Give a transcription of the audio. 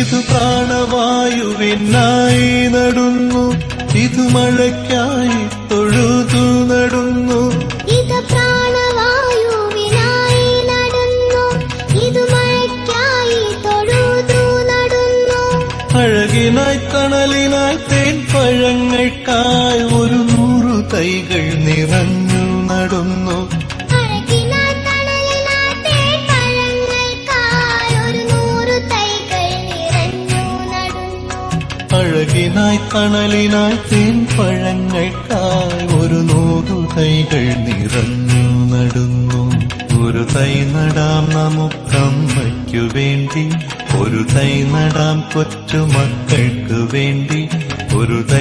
ഇത് പ്രാണവായുവിനായി നടുന്നു. ഇത് മഴയ്ക്കായി തൊഴുതു നടുന്നു. ഇത് പ്രാണവായുവിനായി നടന്നു. ഇത് മഴയ്ക്കായി തൊഴുതു നടന്നു. അഴകിനായി തണലിനായി തേൻ പഴങ്ങൾക്കായി ഒരു നൂറു തൈകൾ നിറഞ്ഞു നടുന്നു. അഴകിനായി തണലിനായി കായ് ഒരു നൂറു തൈകൾ നിറഞ്ഞു നടുന്നു. ഒരു തൈ നടാം നമുക്കമ്മയ്ക്കു വേണ്ടി. ഒരു തൈ നടാം കൊച്ചു മക്കൾക്ക് വേണ്ടി. ഒരു തൈ